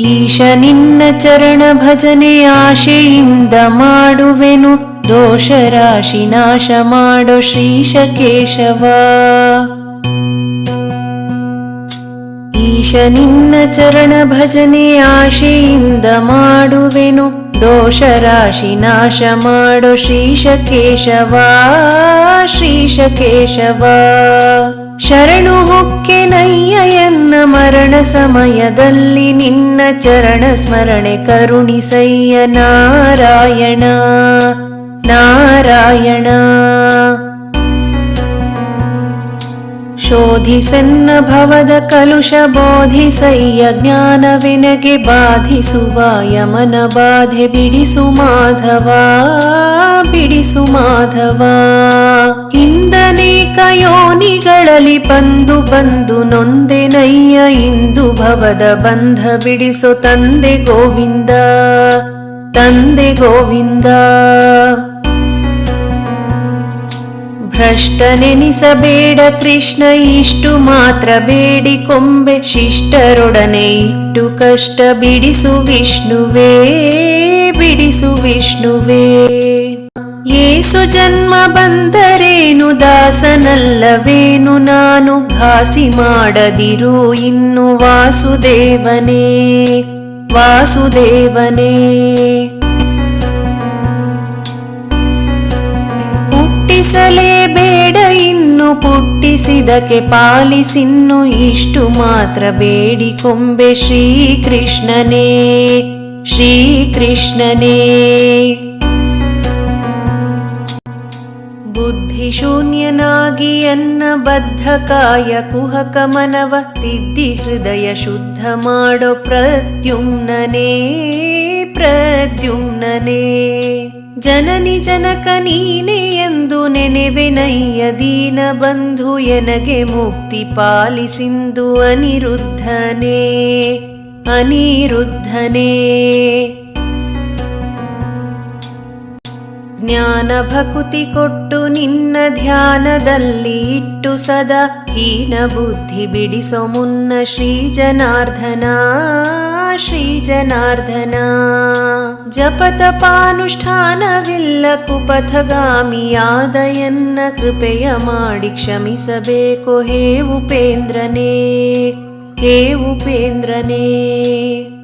ಈಶ ನಿನ್ನ ಚರಣ ಭಜನೆ ಆಶೆಯಿಂದ ಮಾಡುವೆನು. ದೋಷ ರಾಶಿ ನಾಶ ಮಾಡೋ ಶ್ರೀಶ ಕೇಶವ ಈಶ ನಿನ್ನ ಚರಣ ಭಜನೆ ಆಶೆಯಿಂದ ಮಾಡುವೆನು. ದೋಷ ರಾಶಿ ನಾಶ ಮಾಡೋ ಶ್ರೀಶ ಕೇಶವ ಶ್ರೀಶ ಕೇಶವ ಮರಣ ಸಮಯದಲ್ಲಿ ನಿನ್ನ ಚರಣ ಸ್ಮರಣೆ ಕರುಣಿಸಯ್ಯ ನಾರಾಯಣ ನಾರಾಯಣ. ಶೋಧಿಸನ್ನ ಭವದ ಕಲುಷ ಬೋಧಿಸಯ್ಯ ಜ್ಞಾನವಿನಗೆ ಬಾಧಿಸುವ ಯಮನ ಬಾಧೆ ಬಿಡಿಸು ಮಾಧವ ಬಿಡಿಸು ಮಾಧವ. ಹಿಂದನೇಕ ಯೋನಿಗಳಲ್ಲಿ ಬಂದು ಬಂದು ನೊಂದೆನಯ್ಯ ಇಂದು ಭವದ ಬಂಧ ಬಿಡಿಸೋ ತಂದೆ ಗೋವಿಂದ ತಂದೆ ಗೋವಿಂದ. ಭ್ರಷ್ಟನೆನಿಸಬೇಡ ಕೃಷ್ಣ, ಇಷ್ಟು ಮಾತ್ರ ಬೇಡಿ ಕೊಂಬೆ. ಶಿಷ್ಟರೊಡನೆ ಇಟ್ಟು ಕಷ್ಟ ಬಿಡಿಸು ವಿಷ್ಣುವೇ ಬಿಡಿಸು ವಿಷ್ಣುವೇ. ಏಸು ಜನ್ಮ ಬಂದರೇನು ದಾಸನಲ್ಲವೇನು? ನಾನು ಭಾಸಿ ಮಾಡದಿರು ಇನ್ನು ವಾಸುದೇವನೇ ವಾಸುದೇವನೇ. ಹುಟ್ಟಿಸಲೇಬೇಡ ಇನ್ನು ಪುಟ್ಟಿಸಿದಕ್ಕೆ ಪಾಲಿಸಿನ್ನು ಇಷ್ಟು ಮಾತ್ರ ಬೇಡಿ ಕೊಂಬೆ ಶ್ರೀಕೃಷ್ಣನೇ ಶ್ರೀಕೃಷ್ಣನೇ. ಬುದ್ಧಿ ಶೂನ್ಯನಾಗಿ ಅನ್ನ ಬದ್ಧ ಕಾಯ ಕುಹಕ ಮನವ ತಿದ್ದಿ ಹೃದಯ ಶುದ್ಧ ಮಾಡೋ ಪ್ರದ್ಯುಮ್ನನೇ ಪ್ರದ್ಯುಮ್ನನೇ. ಜನನಿ ಜನಕ ನೀನೆ ಎಂದು ನೆನೆವೆನಯ್ಯ ದೀನ ಬಂಧು ಎನಗೆ ಮುಕ್ತಿ ಪಾಲಿಸಿಂದು ಅನಿರುದ್ಧನೇ ಅನಿರುದ್ಧನೇ. ಜ್ಞಾನ ಭಕುತಿ ಕೊಟ್ಟು ನಿನ್ನ ಧ್ಯಾನದಲ್ಲಿ ಇಟ್ಟು ಸದಾ ಹೀನ ಬುದ್ಧಿ ಬಿಡಿಸೋ ಮುನ್ನ ಶ್ರೀ ಜನಾರ್ದನ ಶ್ರೀ ಜನಾರ್ದನ ಜಪತಪಾನುಷ್ಠಾನವಿಲ್ಲ ಕುಪಥಗಾಮಿಯಾದಯನ್ನ ಕೃಪೆಯ ಮಾಡಿ ಕ್ಷಮಿಸಬೇಕು. ಹೇ ಉಪೇಂದ್ರನೇ ಹೇ ಉಪೇಂದ್ರನೇ.